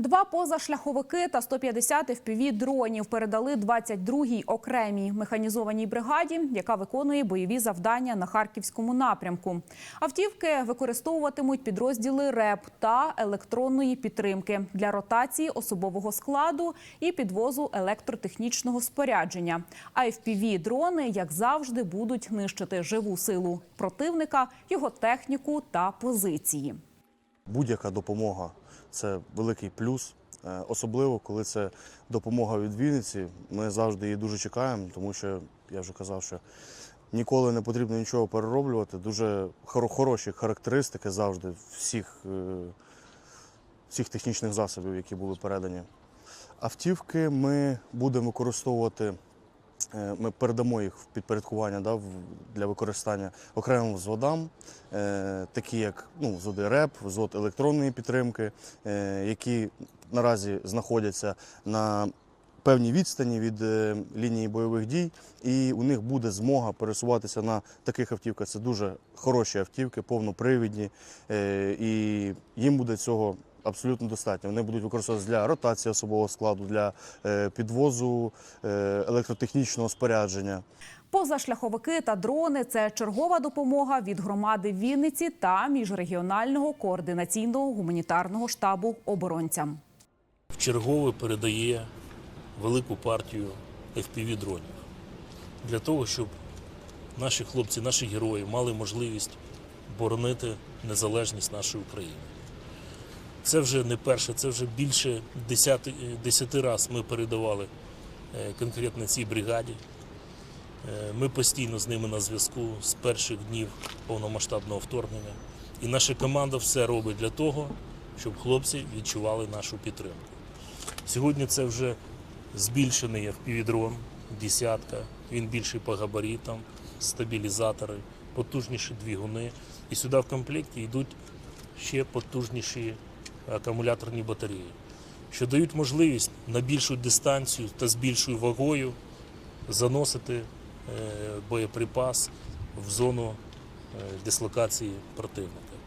Два позашляховики та 150 FPV дронів передали 22-й окремій механізованій бригаді, яка виконує бойові завдання на харківському напрямку. Автівки використовуватимуть підрозділи РЕП та електронної підтримки для ротації особового складу і підвозу електротехнічного спорядження. А FPV дрони, як завжди, будуть нищити живу силу противника, його техніку та позиції. Будь-яка допомога це великий плюс, Е, особливо коли це допомога від Вінниці. Ми завжди її дуже чекаємо, тому що я вже казав, що ніколи не потрібно нічого перероблювати. Дуже хоро- хороші характеристики завжди всіх, е, всіх технічних засобів, які були передані. Автівки ми будемо використовувати. Е, Ми передамо їх в підпорядкування да, для використання окремим взводам, е, такі як ну, взводи РЕП, взвод електронної підтримки, е, які наразі знаходяться на певній відстані від е, лінії бойових дій, і у них буде змога пересуватися на таких автівках. Це дуже хороші автівки, повнопривідні, е, і їм буде цього. Абсолютно достатньо. Вони будуть використовуватися для ротації особового складу, для е, підвозу е, електротехнічного спорядження. Позашляховики та дрони це чергова допомога від громади Вінниці та міжрегіонального координаційного гуманітарного штабу оборонцям. вчергове передає велику партію FPV-дронів для того, щоб наші хлопці, наші герої мали можливість боронити незалежність нашої України. Це вже не перше, це вже більше 10, 10 разів ми передавали е, конкретно цій бригаді. Е, Ми постійно з ними на зв'язку з перших днів повномасштабного вторгнення. І наша команда все робить для того, щоб хлопці відчували нашу підтримку. Сьогодні це вже збільшений FPV-дрон, десятка. Він більший по габаритам, стабілізатори, потужніші двигуни. І сюди в комплекті йдуть ще потужніші акумуляторні батареї, що дають можливість на більшу дистанцію та з більшою вагою заносити е, боєприпас в зону е, дислокації противника.